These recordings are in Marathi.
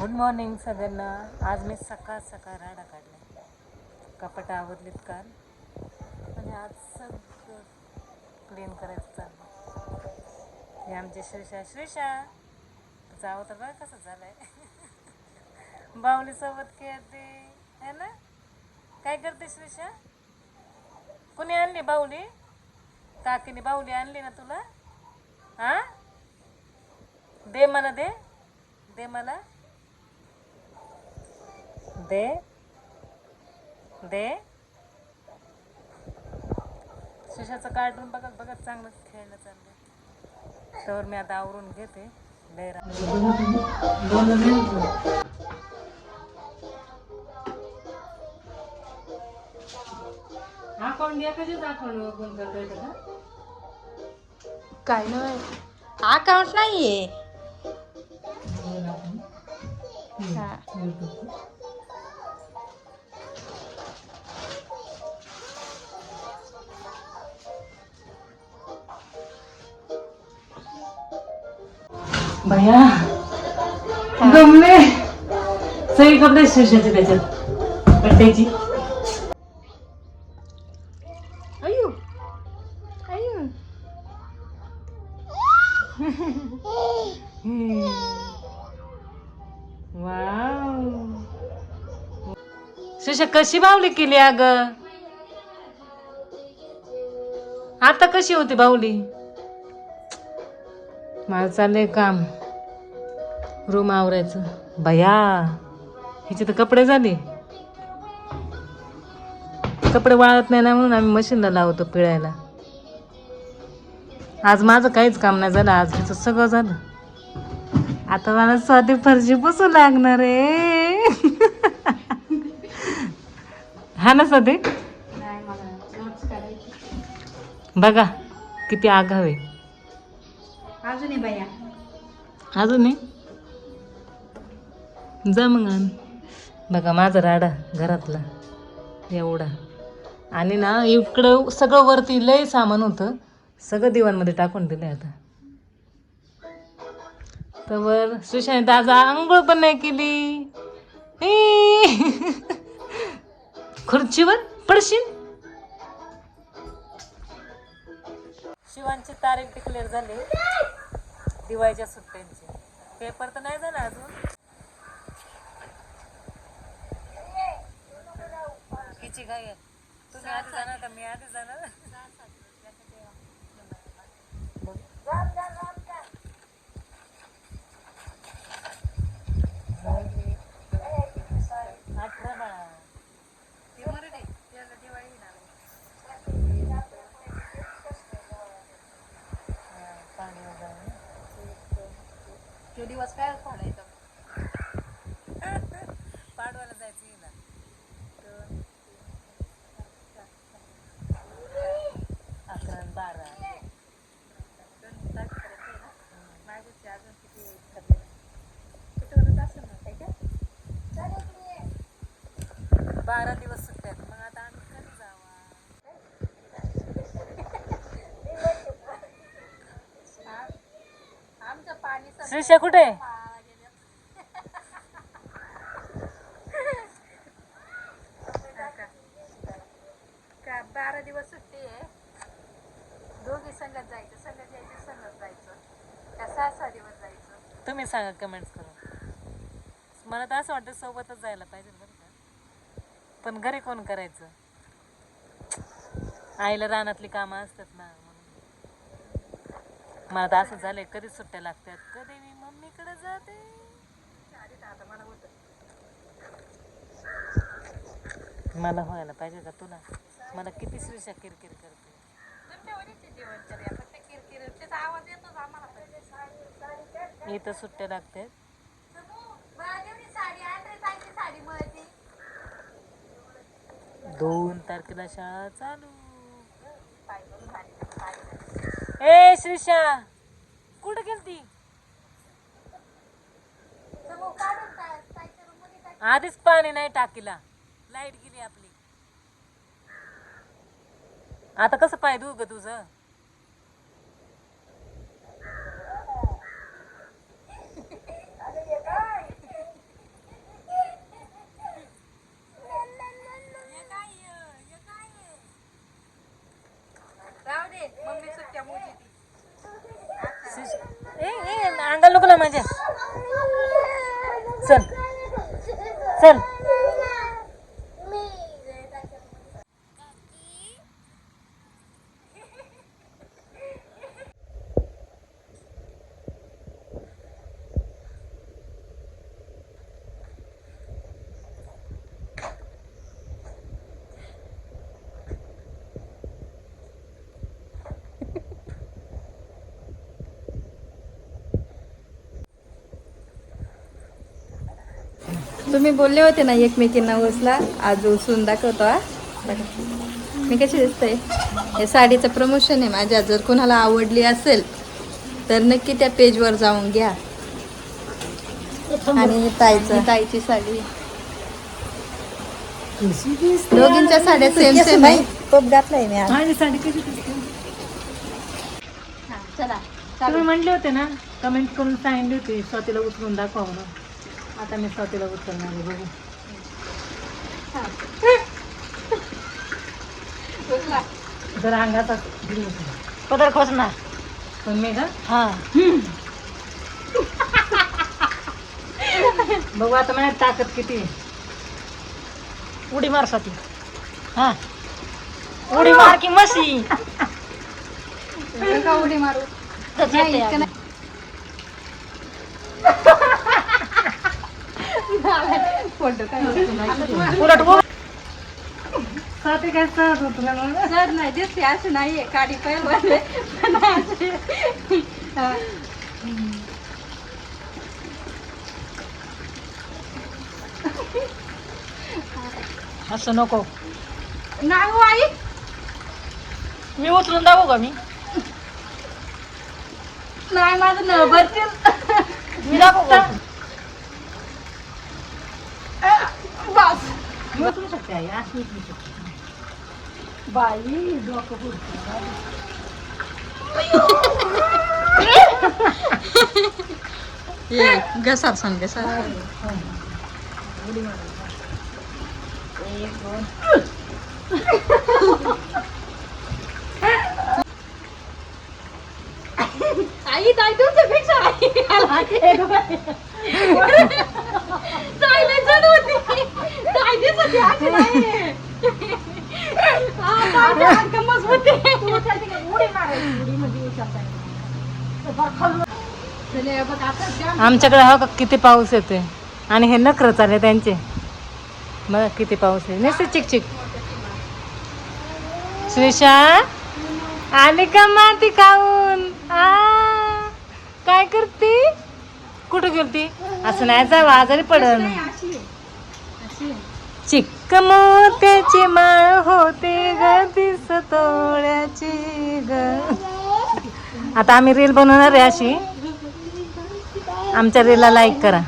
गुड मॉर्निंग सगळ्यांना. आज मी सकाळ सकाळ राडा काढला. कपाट आवरलीत काल. आणि आज सगळं क्लीन करायचं चाललं हे आमचे श्रीषा श्रीषा जावं तर बघ कसं झालंय. बावलीसोबत खेळते. है ना? काय करते श्रीषा कुणी आणली बाहुली काकीने बाहुली आणली ना तुला? हा? दे मला दे. दे मला. दे दे सुशाचं कार्टून बघत बघत चांगलं खेळणं चाललंय. तर मी आता आवरून घेते. अकाउंट अकाउंट ओपन का काय नाही अकाउंट नाहीये. भैया गमले. सगळे कपडे सुशाचे त्याच्यात. अयो वाव. सुशा कशी बावली केली अग? आता कशी होती बावली मला चाललंय काम. रूम आवरायचं. बया हिचे तर कपडे झाले. कपडे वाळत नाही ना म्हणून आम्ही मशीनला लावतो पिळायला. आज माझं काहीच काम नाही झालं आज तिचं सगळं झालं. आता मला साधी फरशी पुसू लागणार आहे. हा ना साधी? करायची बघा किती आगाव आहे अजूनही बाया. अजून जा मग आण. बघा माझा राडा घरातला एवढा. आणि ना इकडं सगळं वरती लय सामान होतं. सगळं दिवाणमध्ये टाकून दिलं आता. तर सुशांत आज आंघोळ पण नाही केली. खुर्चीवर पडशील? शिवांची तारीख डिक्लेअर झाली. दिवाळीच्या सुट्ट्यांची. पेपर तर नाही झाला अजून. हिची काय आहे. तुम्ही आधी जाणार का? मी आधी जाणार अठरा बाळा हा, पाणी वगैरे तो दिवस काय खोलायचं पाडवायला जायचं हिला अकरा आणि बारा बारा दिवस सुट्ट्यात मग आता आम्ही कधी जावा. आमचं पाणी श्रीषा कुठे? का बारा दिवस सुट्टी आहे? दोघी संगत जायचं संगत यायचं संगत जायचं. का सहा सहा दिवस जायचं? तुम्ही सांगा कमेंट्स करून. मला तर असं वाटतं सोबतच जायला पाहिजे बरं. पण घरी कोण करायचं? आईला रानातली कामं असतात ना म्हणून. मला तर असं झालंय कधी सुट्ट्या लागतात. कधी मी मम्मीकडे जाते. मला व्हायला पाहिजे का तुला? मला किती श्रीषा किरकिर करते. इथं सुट्ट्या लागतात साडी आण रे चांगली साडी मळती दोन तारखेला शाळा चालू. ए श्रीषा कुठं गेलती? ती आधीच पाणी नाही टाकीला. लाइट गेली आपली. आता कसं पाय दुग तुझं चल चल तुम्ही बोलले होते ना एकमेकींना उचला. आज उचलून दाखवतो हा. बघा. मी कशी दिसते? हे साडीचं प्रमोशन आहे माझ्या. जर कोणाला आवडली असेल तर नक्की त्या पेजवर जाऊन घ्या. आणि ताईचं. ताईची साडी. दोघींच्या साड्या सेम सेम आहे. टोप घातलाय मी आज. माझी साडी कशी दिसते? चला. तुम्ही म्हणले होते ना कमेंट करून सांगितली होती स्वातीला उचलून दाखवा म्हणून. आता मी स्वातीला उचलणार आहे बघू. जरा अंगाचा पदर खोचणार पण मी का हा. बघू आता माझ्यात ताकद किती उडी मार स्वाती. हा. उडी मार की मसी का उडी मारू नाही, इतकं नाही. फोटो काढ. उलट उलट स्वाती काय सहज होत तुला मला सर नाही दिसते असं नाहीये काडी पहिलवान असं नको. नाही हो आई. मी उचलून दाखवू का मी? नाही माझं न भरतील मी दाखवू का बस उचलू शकते आई अशी उचलू शकते बाई डोकं पुढचं. ये घसार सांग घसार आई. ताई तुमच्यापेक्षा ताई लय जड होती ताई दिसत अशी नाही मजबूत आमच्याकडे हा किती पाऊस येतोय? आणि हे नखर चालले त्यांचे. बघा किती पाऊस आहे. नुसते चिक चिक. श्रीषा आली का माती खाऊन? आ काय करते? कुठं गेलती असं नाही जावं आजारी पडन. चिक्क मोत्याची माळ होते ग दिस तोळ्याची ग. आता आम्ही रील बनवणार आहे अशी. आमच्या रीलला लाईक करा.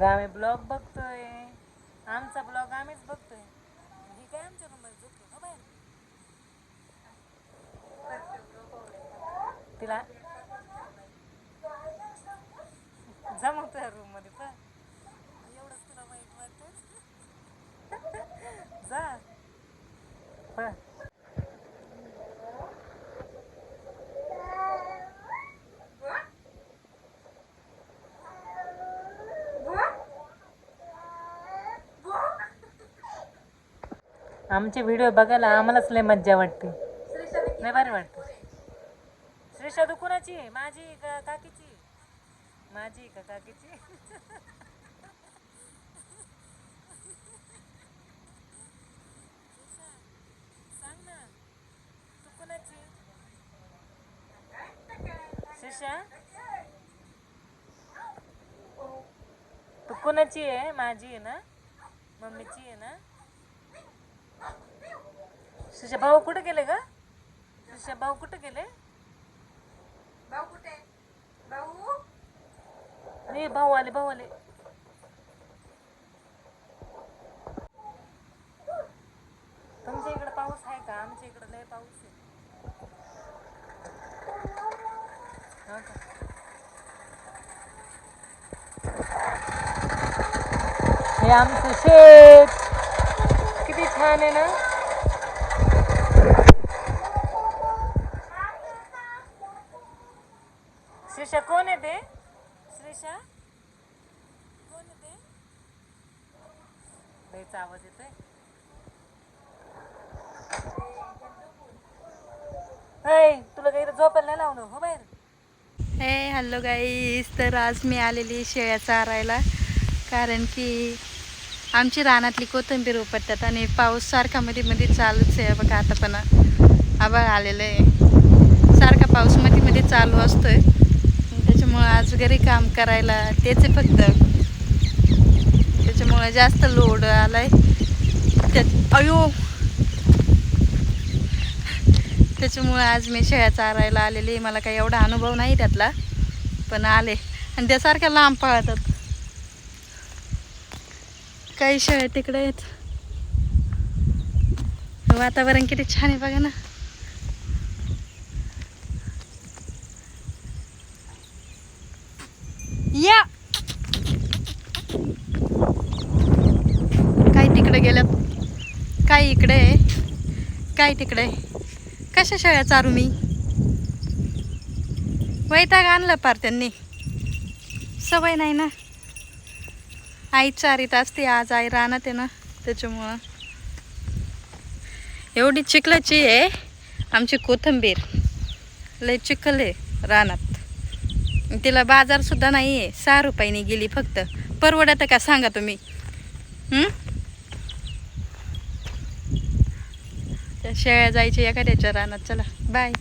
बघा आम्ही ब्लॉग बघतोय. आमचा ब्लॉग आम्हीच बघतोय. ही काय आमच्या रूममध्ये झोपतो ना बाहेर? तिला जमवतोय रूममध्ये पण. एवढंच तुला वाईट वाटत जा. पण आमचे व्हिडिओ बघायला आम्हालाच लय मज्जा वाटते. लय भारी वाटते. श्रीषा तू कुणाची? आहे? माझी का काकीची? माझी का काकीची? सांग ना तू कुणाची श्रीषा? तू कुणाची आहे? माझी आहे ना? मम्मीची आहे ना? तुझे भाऊ कुठे गेले ग? तुझे भाऊ कुठे गेले? भाऊ कुठे? भाऊ? नाही भाऊ आले भाऊ आले. तुमच्या इकडे पाऊस आहे का? आमच्या इकडे लय पाऊस आहे. हा का? हे आमचं शेत. किती छान आहे ना? श्रीषा कोण आहे ते? श्रीषा कोण आहे ते? लयचा आवाज येतोय. तुला काही झोपायला नाही लावणं हो बाहेर. हे हॅलो गाईस तर आज मी आलेली शेळ्या चारायला. कारण की आमची रानातली कोथिंबीर उपटतात आणि पाऊस सारखा मध्ये मध्ये चालूच आहे. बघा आता पण आभाळ आलेलं आहे. सारखा पाऊसमध्ये मध्ये चालू असतोय. त्याच्यामुळं आज घरी काम करायला तेच फक्त. त्याच्यामुळं जास्त लोड आलाय. त्यात अयो! त्याच्यामुळे आज मी शेळ्या चारायला आलेली मला काही एवढा अनुभव नाही त्यातला पण आले. आणि त्यासारख्या लांब पळतात. काही शेळ्या तिकडे आहेत. वातावरण किती छान आहे बघा ना या काय तिकडे गेल्यात. काय इकडे? आहे काय तिकडे? कशा शेळ्या चारू मी? वैताग आणला पार त्यांनी. सवय नाही ना. आई चारीत असते आज आई रानात आहे ना त्याच्यामुळं. एवढी चिखलाची आहे आमची कोथंबीर. लय चिखल आहे रानात. तिला बाजारसुद्धा नाही आहे सहा रुपयाने गेली फक्त. परवडतं का सांगा तुम्ही हं? त्या शेळ्या जायच्या एखाद्याच्या रानात. चला बाय